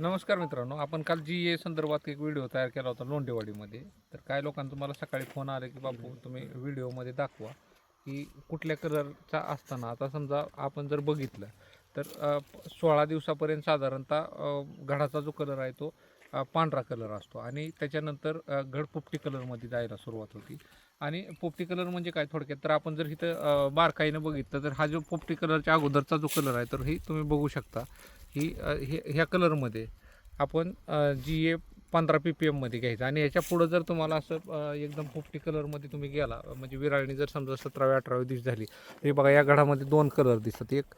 नमस्कार मित्रांनो आपण काल जी ए संदर्भात एक व्हिडिओ तयार केला होता लोंडेवाडीमध्ये तर काय लोकांना तुम्हाला सकाळी फोन आले की बापू तुम्ही व्हिडिओमध्ये दाखवा की कुठल्या कलरचा असताना. आता समजा आपण जर बघितलं तर सोळा दिवसापर्यंत साधारणतः घडाचा जो कलर आहे तो पांढरा कलर असतो. आणि त्याच्यानंतर घड पोपटी कलरमध्ये जायला सुरुवात होती. आणि पोपटी कलर म्हणजे काय थोडक्यात? तर आपण जर इथं बारकाईनं बघितलं तर हा जो पोपटी कलरच्या अगोदरचा जो कलर आहे तर ही तुम्ही बघू शकता. ही हे ह्या कलरमध्ये आपण जी ए पंधरा पी पी एममध्ये घ्यायचं. आणि याच्या पुढं जर तुम्हाला असं एकदम पोपटी कलरमध्ये तुम्ही गेला म्हणजे विराळणी जर समजा सतराव्या अठराव्या दिवस झाली हे बघा या घडामध्ये दोन कलर दिसतात. एक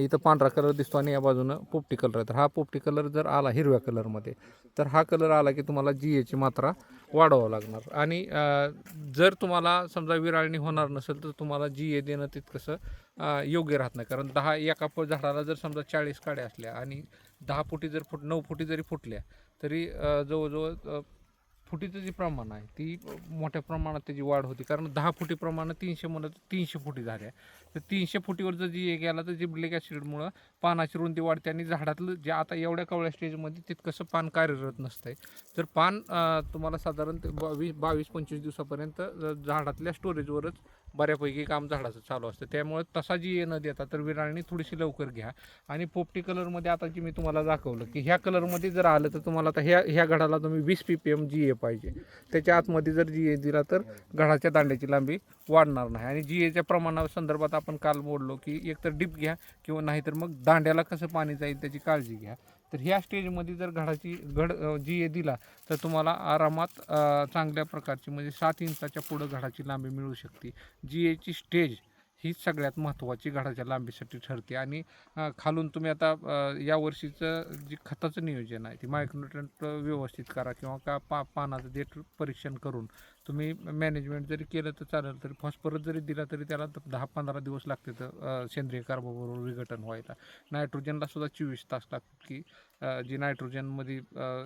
इथं पांढरा कलर दिसतो आणि या बाजूनं पोपटी कलर आहे तर हा पोपटी कलर जर आला हिरव्या कलरमध्ये तर हा कलर आला की तुम्हाला जी एची मात्रा वाढवावं लागणार. आणि जर तुम्हाला समजा विराळणी होणार नसेल तर तुम्हाला जी ए देणं तितकंसं योग्य राहत नाही. कारण दहा एका झाडाला जर समजा चाळीस काड्या असल्या आणि दहा फुटी जर फुट नऊ फुटी जरी फुटल्या तरी जवळजवळ फुटीचं जे प्रमाण आहे ती मोठ्या प्रमाणात त्याची वाढ होती. कारण दहा फुटी प्रमाणात तीनशे म्हणत तीनशे फुटी झाल्या. तर तीनशे फुटीवर जर जी गेला तर जिब्लिक ॲसिडमुळं पानाची रुंदी वाढते आणि झाडातलं जे आता एवढ्या कवळ्या स्टेजमध्ये तितकंसं पान कार्यरत नसतं आहे तर पान तुम्हाला साधारण बावीस बावीस पंचवीस दिवसापर्यंत झाडातल्या स्टोरेजवरच बऱ्यापैकी काम झाडाचं चालू असतं. त्यामुळे तसा जी न देता तर विराळणी थोडीशी लवकर घ्या. आणि पोपटी कलरमध्ये आता जी मी तुम्हाला दाखवलं की ह्या कलरमध्ये जर आलं तर तुम्हाला आता ह्या ह्या घडाला तुम्ही वीस P P M G A पाहिजे. त्याच्या आतमध्ये जर जी ए दिला तर घडाच्या दांड्याची लांबी वाढणार नाही. आणि जी एच्या प्रमाणा संदर्भात आपण काल बोललो की एकतर डीप घ्या किंवा नाहीतर मग दांड्याला कसं पाणी जाईल त्याची काळजी घ्या. तर ह्या स्टेजमध्ये जर घडाची घड जी ए दिला तर तुम्हाला आरामात चांगल्या प्रकारची म्हणजे सात इंचाच्या पुढं घडाची लांबी मिळू शकते. जी एची स्टेज ही सगळ्यात महत्त्वाची घडाच्या लांबीसाठी ठरते. आणि खालून तुम्ही आता यावर्षीचं या वर्षीचं जे खताचं नियोजन आहे ती मायक्रोन्युट्रंट व्यवस्थित करा किंवा का पा पानाचं देठ परीक्षण करून तुम्ही मॅनेजमेंट जरी केलं तर चालेल तरी फॉस्फरस जरी दिला तरी त्याला दहा पंधरा दिवस लागते तर सेंद्रिय कार्बोबरोबर विघटन व्हायला. नायट्रोजनला सुद्धा चोवीस तास लागतात की जी नायट्रोजनमध्ये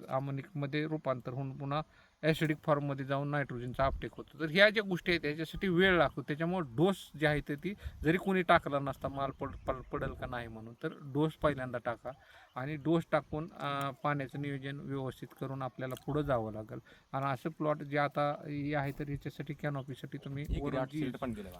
आमनिकमध्ये रूपांतर होऊन पुन्हा ॲसिडिक फॉर्ममध्ये जाऊन नायट्रोजनचा अपटेक होतो. तर ह्या ज्या गोष्टी आहेत त्याच्यासाठी वेळ लागतो. त्याच्यामुळे डोस जे आहे ते ती जरी कोणी टाकला नसता माल पड पड- पडेल का नाही म्हणून तर डोस पहिल्यांदा टाका. आणि डोस टाकून पाण्याचं नियोजन व्यवस्थित करून आपल्याला पुढं जावं लागेल. आणि असं प्लॉट जे आता हे आहे तर ह्याच्यासाठी कॅनॉपीसाठी तुम्ही.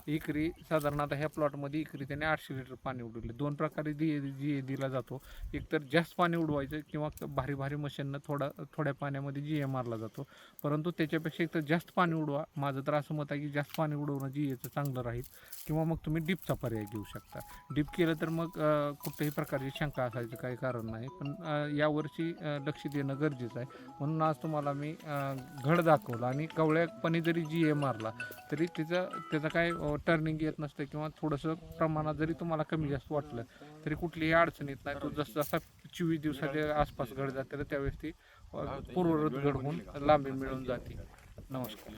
एकरी साधारण आता ह्या प्लॉटमध्ये एकरी त्याने आठशे लिटर पाणी उडवले. दोन प्रकारे जी जी दिला जातो. एक तर जास्त पाणी उडवायचं किंवा भारी भारी मशीननं थोडा थोड्या पाण्यामध्ये जी ए मारला जातो. परंतु त्याच्यापेक्षा एक तर जास्त पाणी उडवा. माझं तर असं मत आहे की जास्त पाणी उडवणं जी एचं चांगलं राहील किंवा मग तुम्ही डिपचा पर्याय घेऊ शकता. डिप केलं तर मग कुठल्याही प्रकारची शंका असायचं काही कारण नाही. पण यावर्षी लक्ष देणं गरजेचं आहे. म्हणून आज तुम्हाला मी घड दाखवलं आणि कवळ्यापणे जरी जी ए मारला तरी तिचं त्याचं काय टर्निंग येत नसतं किंवा थोडंसं प्रमाणात जरी तुम्हाला कमी जास्त वाटलं तरी कुठलीही अडचण येत नाही. तो जसं जसा चोवीस दिवसाच्या आसपास घड जाते तर त्यावेळेस ती अं, पूर्ववत घड होऊन लांबी मिळून जाते. नमस्कार.